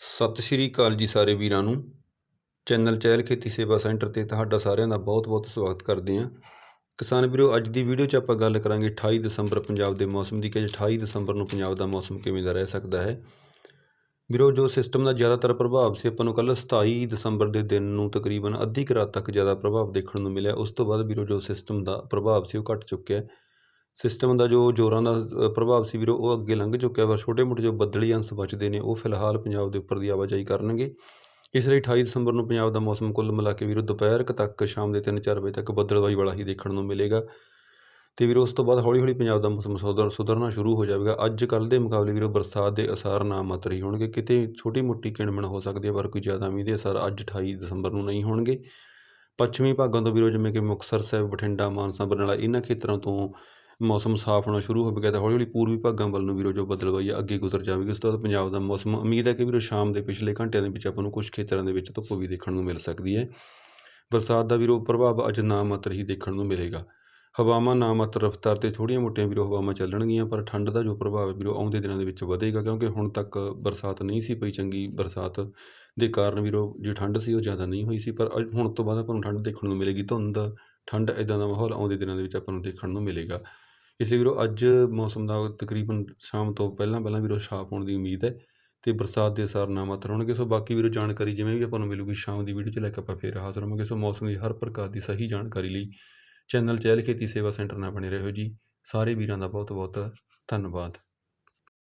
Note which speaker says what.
Speaker 1: ਸਤਿ ਸ਼੍ਰੀ ਅਕਾਲ ਜੀ ਸਾਰੇ ਵੀਰਾਂ ਨੂੰ। ਚੈਨਲ ਚਹਿਲ ਖੇਤੀ ਸੇਵਾ ਸੈਂਟਰ ਤੇ ਤੁਹਾਡਾ ਸਾਰਿਆਂ ਦਾ ਬਹੁਤ-ਬਹੁਤ ਸਵਾਗਤ ਕਰਦੇ ਹਾਂ। ਕਿਸਾਨ ਵੀਰੋ, ਅੱਜ ਦੀ ਵੀਡੀਓ 'ਚ ਆਪਾਂ ਗੱਲ ਕਰਾਂਗੇ 28 ਦਸੰਬਰ ਪੰਜਾਬ ਦੇ ਮੌਸਮ ਦੀ ਕਿ 28 ਦਸੰਬਰ ਨੂੰ ਪੰਜਾਬ ਦਾ ਮੌਸਮ ਕਿਵੇਂ ਦਾ ਰਹਿ ਸਕਦਾ ਹੈ। ਵੀਰੋ, ਜੋ ਸਿਸਟਮ ਦਾ ਜ਼ਿਆਦਾਤਰ ਪ੍ਰਭਾਵ ਸੀ, ਆਪਾਂ ਨੂੰ ਕੱਲ 27 ਦਸੰਬਰ ਦੇ ਦਿਨ ਨੂੰ ਤਕਰੀਬਨ ਅੱਧੀ ਕੁ ਰਾਤ ਤੱਕ ਜ਼ਿਆਦਾ ਪ੍ਰਭਾਵ ਦੇਖਣ ਨੂੰ ਮਿਲਿਆ। ਉਸ ਤੋਂ ਬਾਅਦ ਵੀਰੋ, ਜੋ ਸਿਸਟਮ ਦਾ ਪ੍ਰਭਾਵ ਸੀ, ਉਹ ਘਟ ਚੁੱਕਿਆ। ਹੈ ਸਿਸਟਮ ਦਾ ਜੋ ਜ਼ੋਰਾਂ ਦਾ ਪ੍ਰਭਾਵ ਸੀ ਵੀਰੋ, ਉਹ ਅੱਗੇ ਲੰਘ ਚੁੱਕਿਆ ਪਰ ਛੋਟੇ ਮੋਟੇ ਜੋ ਬੱਦਲੀ ਅੰਸ਼ ਬਚਦੇ ਨੇ, ਉਹ ਫਿਲਹਾਲ ਪੰਜਾਬ ਦੇ ਉੱਪਰ ਦੀ ਆਵਾਜਾਈ ਕਰਨਗੇ। ਇਸ ਲਈ 28 ਦਸੰਬਰ ਨੂੰ ਪੰਜਾਬ ਦਾ ਮੌਸਮ ਕੁੱਲ ਮਿਲਾ ਕੇ ਵੀਰੋ, ਦੁਪਹਿਰ ਤੱਕ ਸ਼ਾਮ ਦੇ 3-4 ਵਜੇ ਤੱਕ ਬੱਦਲਵਾਈ ਵਾਲਾ ਹੀ ਦੇਖਣ ਨੂੰ ਮਿਲੇਗਾ। ਤੇ ਵੀਰੋ, ਉਸ ਤੋਂ ਬਾਅਦ ਹੌਲੀ ਹੌਲੀ ਪੰਜਾਬ ਦਾ ਮੌਸਮ ਸੁਧਰ, ਸੁਧਰਨਾ ਸ਼ੁਰੂ ਹੋ ਜਾਵੇਗਾ। ਅੱਜ ਕੱਲ੍ਹ ਦੇ ਮੁਕਾਬਲੇ ਵੀਰੋ, ਬਰਸਾਤ ਦੇ ਅਸਾਰ ਨਾ ਮਾਤਰ ਹੀ ਹੋਣਗੇ। ਕਿਤੇ ਛੋਟੀ ਮੋਟੀ ਕਿਣਮਣ ਹੋ ਸਕਦੀ ਹੈ, ਪਰ ਕੋਈ ਜ਼ਿਆਦਾ ਮੀਂਹ ਦੇ ਅਸਾਰ ਅੱਜ 28 ਦਸੰਬਰ ਨੂੰ ਨਹੀਂ ਹੋਣਗੇ। ਪੱਛਮੀ ਭਾਗਾਂ ਤੋਂ ਵੀਰੋ, ਜਿਵੇਂ ਕਿ ਮੁਕਤਸਰ ਸਾਹਿਬ, ਬਠਿੰਡਾ, ਮਾਨਸਾ, ਬਰਨਾਲਾ ਇਹਨਾਂ ਖੇਤਰਾਂ ਤੋਂ ਮੌਸਮ ਸਾਫ਼ ਹੋਣਾ ਸ਼ੁਰੂ ਹੋਵੇਗਾ ਤਾਂ ਹੌਲੀ ਹੌਲੀ ਪੂਰਬੀ ਭਾਗਾਂ ਵੱਲ ਨੂੰ ਵੀਰੋ ਜੋ ਬਦਲਵਾਈ ਆ, ਅੱਗੇ ਗੁਜ਼ਰ ਜਾਵੇਗੀ। ਉਸ ਤੋਂ ਬਾਅਦ ਪੰਜਾਬ ਦਾ ਮੌਸਮ, ਉਮੀਦ ਹੈ ਕਿ ਵੀਰੋ ਸ਼ਾਮ ਦੇ ਪਿਛਲੇ ਘੰਟਿਆਂ ਦੇ ਵਿੱਚ ਆਪਾਂ ਨੂੰ ਕੁਝ ਖੇਤਰਾਂ ਦੇ ਵਿੱਚ ਧੁੱਪ ਵੀ ਦੇਖਣ ਨੂੰ ਮਿਲ ਸਕਦੀ ਹੈ। ਬਰਸਾਤ ਦਾ ਵੀਰੋ ਪ੍ਰਭਾਵ ਅੱਜ ਨਾ ਮਾਤਰ ਹੀ ਦੇਖਣ ਨੂੰ ਮਿਲੇਗਾ। ਹਵਾਵਾਂ ਨਾ ਮਾਤਰ ਰਫ਼ਤਾਰ ਤੇ ਥੋੜ੍ਹੀਆਂ ਮੋਟੀਆਂ ਵੀਰੋ ਹਵਾਵਾਂ ਚੱਲਣਗੀਆਂ, ਪਰ ਠੰਡ ਦਾ ਜੋ ਪ੍ਰਭਾਵ ਹੈ ਵੀਰੋ ਆਉਂਦੇ ਦਿਨਾਂ ਦੇ ਵਿੱਚ ਵਧੇਗਾ, ਕਿਉਂਕਿ ਹੁਣ ਤੱਕ ਬਰਸਾਤ ਨਹੀਂ ਸੀ ਪਈ ਚੰਗੀ। ਬਰਸਾਤ ਦੇ ਕਾਰਨ ਵੀਰੋ ਜੋ ਠੰਡ ਸੀ, ਉਹ ਜ਼ਿਆਦਾ ਨਹੀਂ ਹੋਈ ਸੀ, ਪਰ ਹੁਣ ਤੋਂ ਬਾਅਦ ਆਪਾਂ ਨੂੰ ਠੰਡ ਦੇਖਣ ਨੂੰ ਮਿਲੇਗੀ। ਧੁੰਦ, ਠੰਡ ਇਦਾਂ ਦਾ ਮਾਹੌਲ ਆਉਂਦੇ ਦਿਨਾਂ ਦੇ ਵਿੱਚ ਆਪਾਂ ਨੂੰ ਦੇਖਣ ਨੂੰ ਮਿਲੇਗਾ। ਇਸ ਲਈ ਵੀਰੋ, ਅੱਜ ਮੌਸਮ ਦਾ ਤਕਰੀਬਨ ਸ਼ਾਮ ਤੋਂ ਪਹਿਲਾਂ ਪਹਿਲਾਂ ਵੀਰੋ ਛਾਪ ਹੋਣ ਦੀ ਉਮੀਦ ਹੈ ਤੇ ਬਰਸਾਤ ਦੇ ਅਸਾਰ ਨਾ ਮਾਤਰ ਹੋਣਗੇ। ਸੋ ਬਾਕੀ ਵੀਰੋ ਜਾਣਕਾਰੀ ਜਿਵੇਂ ਵੀ ਆਪਾਂ ਨੂੰ ਮਿਲੂਗੀ ਸ਼ਾਮ ਦੀ ਵੀਡੀਓ 'ਚ ਲੈ ਕੇ ਆਪਾਂ ਫੇਰ ਹਾਜ਼ਰ ਹੋਵਾਂਗੇ। ਸੋ ਮੌਸਮ ਦੀ ਹਰ ਪ੍ਰਕਾਰ ਦੀ ਸਹੀ ਜਾਣਕਾਰੀ ਲਈ ਚੈਨਲ ਚਹਿਲ ਖੇਤੀ ਸੇਵਾ ਸੈਂਟਰ ਨਾਲ ਬਣੇ ਰਹੋ ਜੀ। ਸਾਰੇ ਵੀਰਾਂ ਦਾ ਬਹੁਤ ਬਹੁਤ ਧੰਨਵਾਦ।